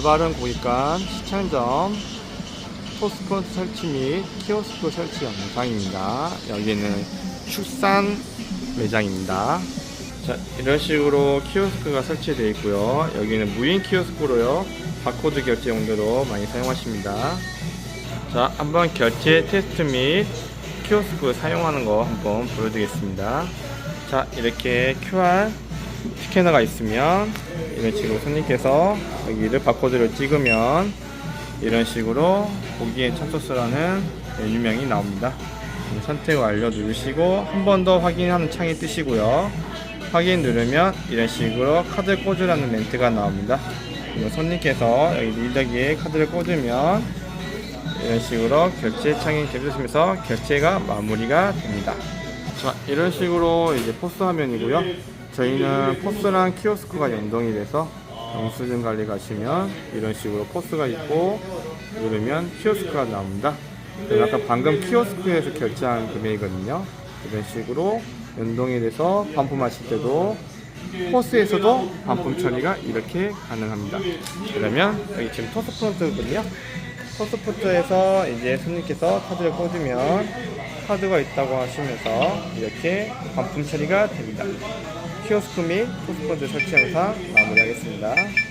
올바른 고객관 시청점 포스폰트 설치 및 키오스크 설치 영상입니다. 여기는 축산 매장입니다. 자, 이런 식으로 키오스크가 설치되어 있고요. 여기는 무인 키오스크로요. 바코드 결제 용도로 많이 사용하십니다. 자, 한번 결제 테스트 및 키오스크 사용하는 거 한번 보여드리겠습니다. 자, 이렇게 QR 스캐너가 있으면 이런 식으로 손님께서 여기를 바코드를 찍으면 이런 식으로 고기의 참소스라는 메뉴명이 나옵니다. 선택 완료 누르시고 한 번 더 확인하는 창이 뜨시고요. 확인 누르면 이런 식으로 카드 꽂으라는 멘트가 나옵니다. 손님께서 여기 리더기에 카드를 꽂으면 이런 식으로 결제 창이 켜주시면서 결제가 마무리가 됩니다. 자, 이런 식으로 이제 포스 화면이고요. 저희는 포스랑 키오스크가 연동이 돼서 영수증 관리 가시면 이런 식으로 포스가 있고 누르면 키오스크가 나옵니다. 아까 방금 키오스크에서 결제한 금액이거든요. 이런 식으로 연동이 돼서 반품하실 때도 포스에서도 반품 처리가 이렇게 가능합니다. 그러면 여기 지금 토스프론트거든요. 토스프론트에서 이제 손님께서 카드를 꽂으면 카드가 있다고 하시면서 이렇게 반품 처리가 됩니다. 키오스크 및 토스프론트 설치 영상 마무리하겠습니다.